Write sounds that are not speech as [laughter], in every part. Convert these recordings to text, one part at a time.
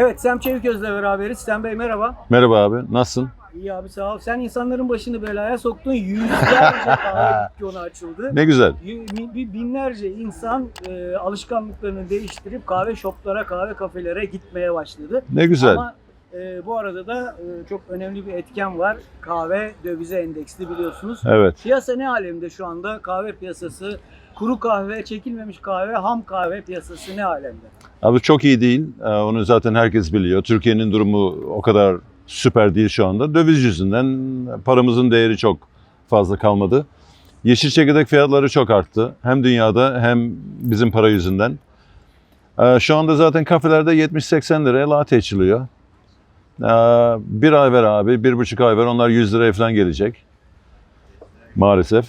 Evet Sem Çeviköz'le beraberiz. Sem Bey merhaba. Merhaba abi, nasılsın? İyi abi sağ ol. Sen insanların başını belaya soktun. Yüzlerce [laughs] kahve dükkanı açıldı. Ne güzel. Binlerce insan e, alışkanlıklarını değiştirip kahve shoplara, kahve kafelere gitmeye başladı. Ne güzel. Ama e, bu arada da e, çok önemli bir etken var. Kahve dövize endeksli biliyorsunuz. Evet. Piyasa ne alemde şu anda? Kahve piyasası, kuru kahve, çekilmemiş kahve, ham kahve piyasası ne alemde? Abi çok iyi değil. Ee, Onu zaten herkes biliyor. Türkiye'nin durumu o kadar süper değil şu anda. Döviz yüzünden paramızın değeri çok fazla kalmadı. Yeşil çekirdek fiyatları çok arttı. Hem dünyada hem bizim para yüzünden. Ee, Şu anda zaten kafelerde 70-80 liraya latte içiliyor. Ee, Bir ay ver abi, bir buçuk ay ver. Onlar 100 liraya falan gelecek. Maalesef.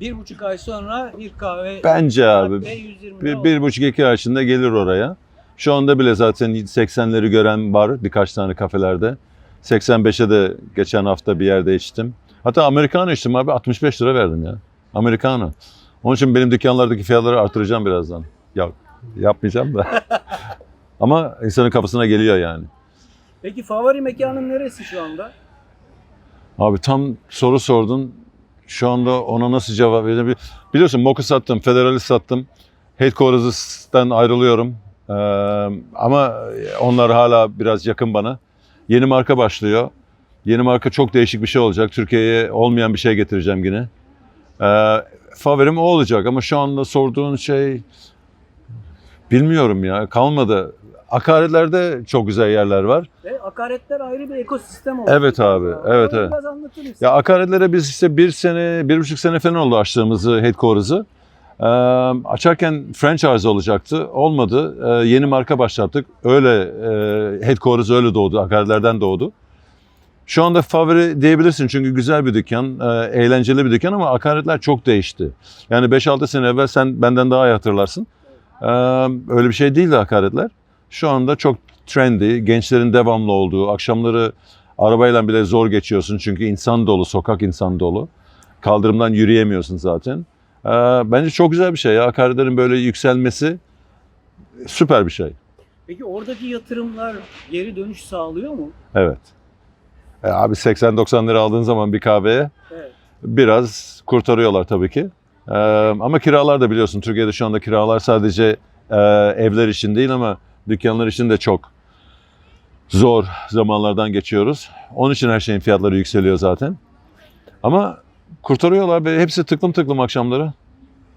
Bir buçuk ay sonra bir kahve Bence abi. latte 120 lira Bir, bir buçuk iki ay içinde gelir oraya. Şu anda bile zaten 80'leri gören var birkaç tane kafelerde. 85'e de geçen hafta bir yerde içtim. Hatta Americano içtim abi 65 lira verdim ya. Americano. Onun için benim dükkanlardaki fiyatları artıracağım birazdan. Ya yapmayacağım da. [laughs] Ama insanın kafasına geliyor yani. Peki favori mekanın neresi şu anda? Abi tam soru sordun. Şu anda ona nasıl cevap vereceğim? Biliyorsun Moku sattım, Federalist sattım. Headquarters'tan ayrılıyorum. Ee, ama onlar hala biraz yakın bana. Yeni marka başlıyor. Yeni marka çok değişik bir şey olacak. Türkiye'ye olmayan bir şey getireceğim yine. Ee, favorim o olacak ama şu anda sorduğun şey bilmiyorum ya kalmadı. Akaretlerde çok güzel yerler var. Ve akaretler ayrı bir ekosistem oldu. Evet abi, evet, Onu evet. Biraz anlatır mısın? Ya akaretlere biz işte bir sene, bir buçuk sene falan oldu açtığımızı headquarters'ı. Ee, açarken franchise olacaktı. Olmadı. Ee, yeni marka başlattık. Öyle e, headquarters öyle doğdu. Akaretlerden doğdu. Şu anda favori diyebilirsin çünkü güzel bir dükkan, e, eğlenceli bir dükkan ama akaretler çok değişti. Yani 5-6 sene evvel sen benden daha iyi hatırlarsın. Ee, öyle bir şey değildi akaretler. Şu anda çok trendy, gençlerin devamlı olduğu, akşamları Arabayla bile zor geçiyorsun çünkü insan dolu, sokak insan dolu. Kaldırımdan yürüyemiyorsun zaten. Ee, bence çok güzel bir şey ya. Akaretlerin böyle yükselmesi süper bir şey. Peki oradaki yatırımlar geri dönüş sağlıyor mu? Evet. E, abi 80-90 lira aldığın zaman bir kahveye Evet. biraz kurtarıyorlar tabii ki. Ee, ama kiralar da biliyorsun Türkiye'de şu anda kiralar sadece e, evler için değil ama dükkanlar için de çok zor zamanlardan geçiyoruz. Onun için her şeyin fiyatları yükseliyor zaten. Ama kurtarıyorlar ve hepsi tıklım tıklım akşamları.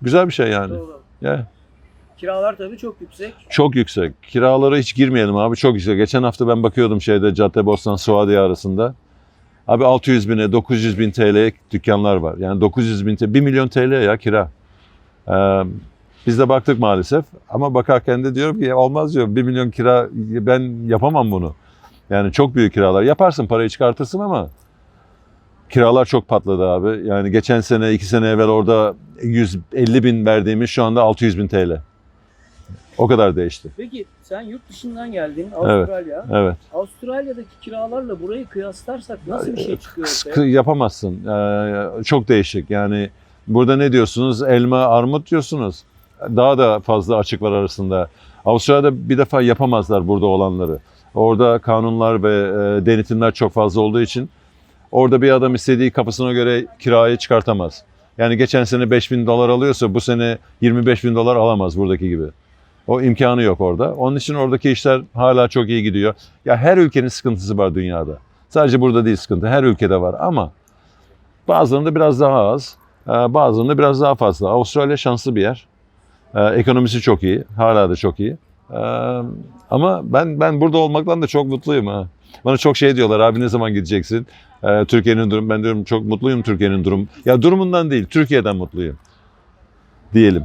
Güzel bir şey yani. Doğru. Ya, Kiralar tabii çok yüksek. çok yüksek. Kiralara hiç girmeyelim abi çok yüksek. Geçen hafta ben bakıyordum şeyde Caddebostan Suadiye arasında. Abi 600 bine 900 bin TL'ye dükkanlar var. Yani 900 bin TL, 1 milyon TL ya kira. Ee, biz de baktık maalesef ama bakarken de diyorum ki olmaz diyor 1 milyon kira ben yapamam bunu. Yani çok büyük kiralar. Yaparsın parayı çıkartırsın ama kiralar çok patladı abi. Yani geçen sene 2 sene evvel orada 150 bin verdiğimiz şu anda 600 bin TL. O kadar değişti. Peki sen yurt dışından geldin Avustralya. Evet. Avustralya'daki kiralarla burayı kıyaslarsak nasıl bir şey çıkıyor ortaya? yapamazsın. Ee, çok değişik. Yani burada ne diyorsunuz? Elma, armut diyorsunuz. Daha da fazla açık var arasında. Avustralya'da bir defa yapamazlar burada olanları. Orada kanunlar ve e, denetimler çok fazla olduğu için orada bir adam istediği kafasına göre kirayı çıkartamaz. Yani geçen sene 5 bin dolar alıyorsa bu sene 25 bin dolar alamaz buradaki gibi. O imkanı yok orada. Onun için oradaki işler hala çok iyi gidiyor. Ya her ülkenin sıkıntısı var dünyada. Sadece burada değil sıkıntı. Her ülkede var ama bazılarında biraz daha az, e, bazılarında biraz daha fazla. Avustralya şanslı bir yer. E, Ekonomisi çok iyi. Hala da çok iyi. E, Ama ben ben burada olmaktan da çok mutluyum ha. Bana çok şey diyorlar abi ne zaman gideceksin? E, Türkiye'nin durum ben diyorum çok mutluyum Türkiye'nin durum. Ya durumundan değil Türkiye'den mutluyum. Diyelim.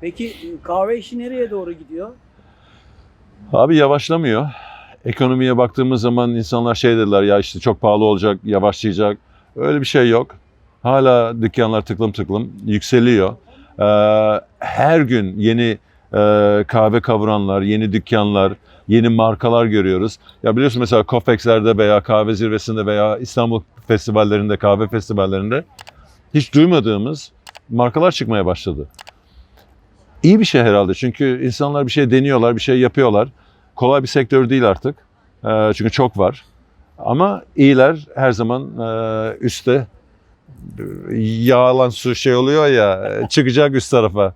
Peki kahve işi nereye doğru gidiyor? Abi yavaşlamıyor. Ekonomiye baktığımız zaman insanlar şey dediler ya işte çok pahalı olacak, yavaşlayacak. Öyle bir şey yok. Hala dükkanlar tıklım tıklım yükseliyor. Ee, her gün yeni e, kahve kavuranlar, yeni dükkanlar, yeni markalar görüyoruz. Ya biliyorsun mesela Cofex'lerde veya kahve zirvesinde veya İstanbul festivallerinde, kahve festivallerinde hiç duymadığımız markalar çıkmaya başladı. İyi bir şey herhalde çünkü insanlar bir şey deniyorlar, bir şey yapıyorlar. Kolay bir sektör değil artık. Ee, çünkü çok var. Ama iyiler her zaman e, üstte yağlan su şey oluyor ya [laughs] çıkacak üst tarafa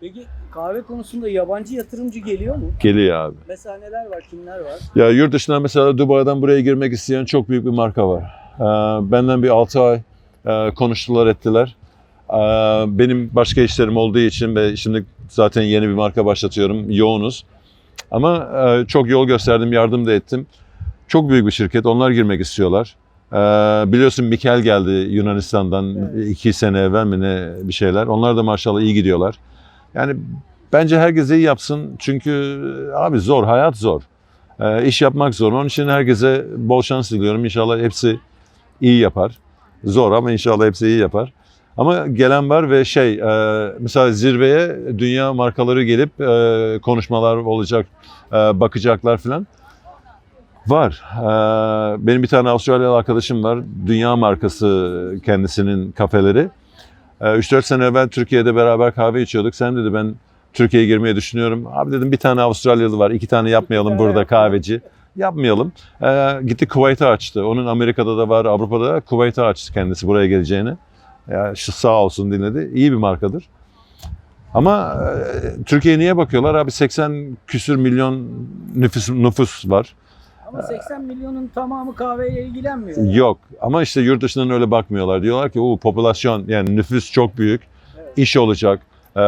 Peki kahve konusunda yabancı yatırımcı geliyor mu? geliyor abi. Mesela neler var, kimler var? Ya yurt dışından mesela Dubai'den buraya girmek isteyen çok büyük bir marka var. Ee, benden bir 6 ay e, konuştular ettiler. Ee, benim başka işlerim olduğu için ve şimdi zaten yeni bir marka başlatıyorum. Yoğunuz. Ama e, çok yol gösterdim, yardım da ettim. Çok büyük bir şirket. Onlar girmek istiyorlar. Ee, biliyorsun Mikel geldi Yunanistan'dan Evet. iki sene evvel mi ne bir şeyler. Onlar da maşallah iyi gidiyorlar. Yani bence herkes iyi yapsın. Çünkü abi zor, hayat zor. Ee, iş yapmak zor. Onun için herkese bol şans diliyorum. İnşallah hepsi iyi yapar. Zor ama inşallah hepsi iyi yapar. Ama gelen var ve şey, e, mesela zirveye dünya markaları gelip e, konuşmalar olacak, e, bakacaklar falan. Var. E, benim bir tane Avustralyalı arkadaşım var. Dünya markası kendisinin kafeleri. E, 3-4 sene evvel Türkiye'de beraber kahve içiyorduk. Sen dedi ben Türkiye'ye girmeyi düşünüyorum. Abi dedim bir tane Avustralyalı var. iki tane yapmayalım burada kahveci. Yapmayalım. Ee, gitti Kuveyt'e açtı. Onun Amerika'da da var, Avrupa'da da Kuveyt'e açtı kendisi buraya geleceğini. Ya şu sağ olsun dinledi. İyi bir markadır. Ama e, Türkiye'ye niye bakıyorlar? Abi 80 küsür milyon nüfus, nüfus var. Ama 80 milyonun tamamı kahveyle ilgilenmiyor. yani. Yok. Ama işte yurt dışından öyle bakmıyorlar. Diyorlar ki o popülasyon yani nüfus çok büyük. Evet. iş olacak. Ee,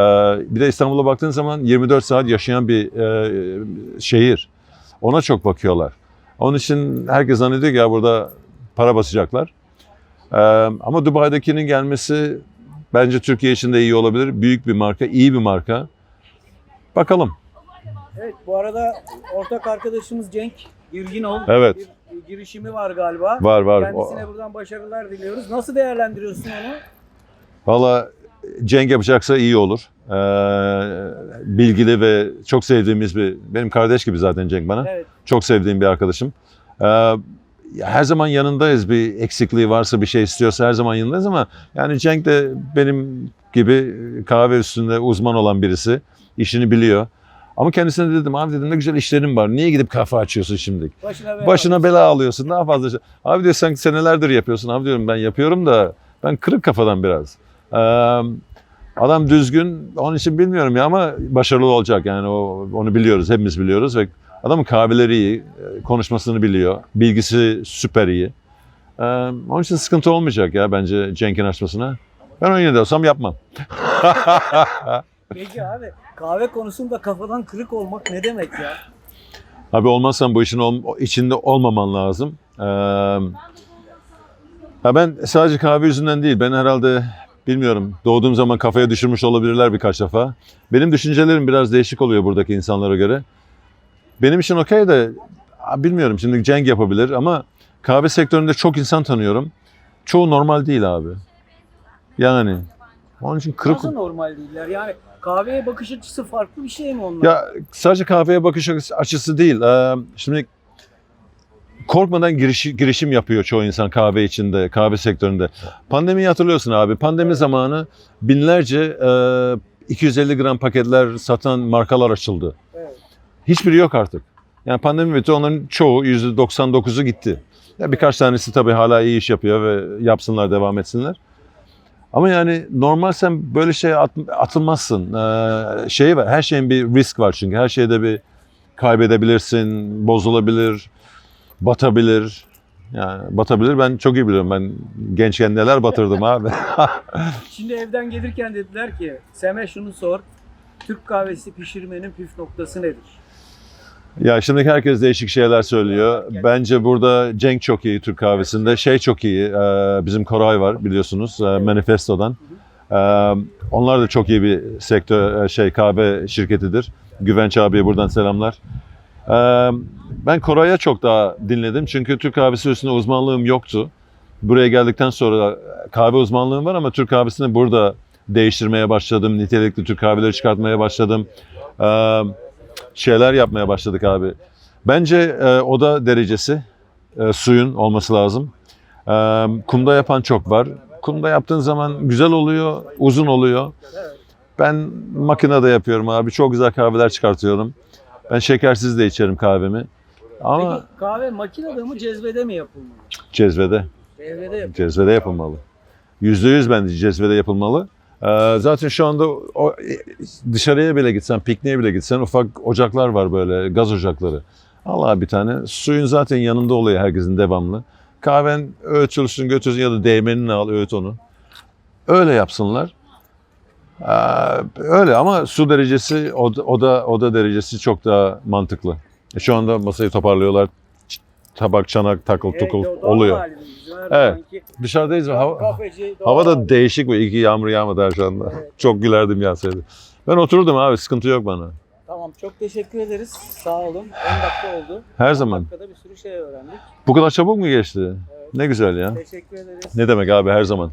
bir de İstanbul'a baktığın zaman 24 saat yaşayan bir e, şehir. Ona çok bakıyorlar. Onun için herkes zannediyor ki ya burada para basacaklar. Ee, ama Dubai'dekinin gelmesi bence Türkiye için de iyi olabilir. Büyük bir marka, iyi bir marka. Bakalım. Evet bu arada ortak arkadaşımız Cenk Girginol Evet. bir girişimi var galiba. Var var. Kendisine buradan başarılar diliyoruz. Nasıl değerlendiriyorsun onu? Valla Cenk yapacaksa iyi olur. Ee, bilgili ve çok sevdiğimiz bir, benim kardeş gibi zaten Cenk bana. Evet. Çok sevdiğim bir arkadaşım. Ee, her zaman yanındayız. Bir eksikliği varsa bir şey istiyorsa her zaman yanındayız ama yani Cenk de benim gibi kahve üstünde uzman olan birisi. işini biliyor. Ama kendisine dedim abi dedim ne güzel işlerin var. Niye gidip kafe açıyorsun şimdi? Başına bela. Başına bela alıyorsun. Daha fazla şey. Abi diyor sen senelerdir yapıyorsun. Abi diyorum ben yapıyorum da ben kırık kafadan biraz. Ee, adam düzgün. Onun için bilmiyorum ya ama başarılı olacak. Yani o, onu biliyoruz. Hepimiz biliyoruz ve adamın kahveleri iyi. Konuşmasını biliyor. Bilgisi süper iyi. Ee, onun için sıkıntı olmayacak ya bence Cenk'in açmasına. Ben onu yine de olsam yapmam. [laughs] Peki abi kahve konusunda kafadan kırık olmak ne demek ya? Abi olmazsan bu işin ol- içinde olmaman lazım. Ee, ha ben sadece kahve yüzünden değil. Ben herhalde bilmiyorum doğduğum zaman kafaya düşürmüş olabilirler birkaç defa. Benim düşüncelerim biraz değişik oluyor buradaki insanlara göre. Benim için okey de bilmiyorum şimdi Cenk yapabilir ama kahve sektöründe çok insan tanıyorum. Çoğu normal değil abi. Yani onun için kırık Nasıl normal değiller? Yani kahveye bakış açısı farklı bir şey mi onlar? ya sadece kahveye bakış açısı değil. Ee, şimdi korkmadan giriş, girişim yapıyor çoğu insan kahve içinde, kahve sektöründe. Pandemiyi hatırlıyorsun abi. Pandemi zamanı binlerce e, 250 gram paketler satan markalar açıldı. Evet. Hiçbiri yok artık. Yani pandemi bitti onların çoğu %99'u gitti. Ya birkaç tanesi tabii hala iyi iş yapıyor ve yapsınlar devam etsinler. Ama yani normal sen böyle şey at, atılmazsın. Ee, şey var, her şeyin bir risk var çünkü. Her şeyde bir kaybedebilirsin, bozulabilir, batabilir. Yani batabilir. Ben çok iyi biliyorum. Ben gençken neler batırdım abi. [laughs] Şimdi evden gelirken dediler ki Seme şunu sor. Türk kahvesi pişirmenin püf noktası nedir? Ya şimdi herkes değişik şeyler söylüyor. Bence burada Cenk çok iyi Türk kahvesinde. Şey çok iyi. e, Bizim Koray var biliyorsunuz e, Manifesto'dan. E, Onlar da çok iyi bir sektör şey kahve şirketidir. Güvenç abiye buradan selamlar. Ben Koray'a çok daha dinledim. Çünkü Türk kahvesi üstünde uzmanlığım yoktu. Buraya geldikten sonra kahve uzmanlığım var ama Türk kahvesini burada değiştirmeye başladım. Nitelikli Türk kahveleri çıkartmaya başladım. E, şeyler yapmaya başladık abi. Bence e, oda derecesi e, suyun olması lazım. E, kumda yapan çok var. Kumda yaptığın zaman güzel oluyor, uzun oluyor. Ben makinede yapıyorum abi. Çok güzel kahveler çıkartıyorum. Ben şekersiz de içerim kahvemi. Ama Peki kahve makinede mi cezvede mi yapılmalı? cezvede. Cezvede yapılmalı. Cezvede yapılmalı. Yüzde yüz bence cezvede yapılmalı. Ee, zaten şu anda o, dışarıya bile gitsen, pikniğe bile gitsen ufak ocaklar var böyle, gaz ocakları. Allah bir tane. Suyun zaten yanında oluyor herkesin devamlı. Kahven öğütülsün götürsün ya da değmenini al öğüt onu. Öyle yapsınlar. Ee, öyle ama su derecesi, oda, oda derecesi çok daha mantıklı. E, şu anda masayı toparlıyorlar. Tabak, çanak, takıl, tukul oluyor. halimiz. Evet. Dışarıdayız ve hava, kafeci, Hava da değişik bu. İyi ki yağmur yağmadı her şu anda. Evet. Çok gülerdim yağsaydı. Ben oturdum abi sıkıntı yok bana. Tamam çok teşekkür ederiz. Sağ olun. 10 dakika oldu. Her 10 zaman. dakikada bir sürü şey öğrendik. Bu kadar çabuk mu geçti? Evet. Ne güzel ya. Teşekkür ederiz. Ne demek abi her zaman.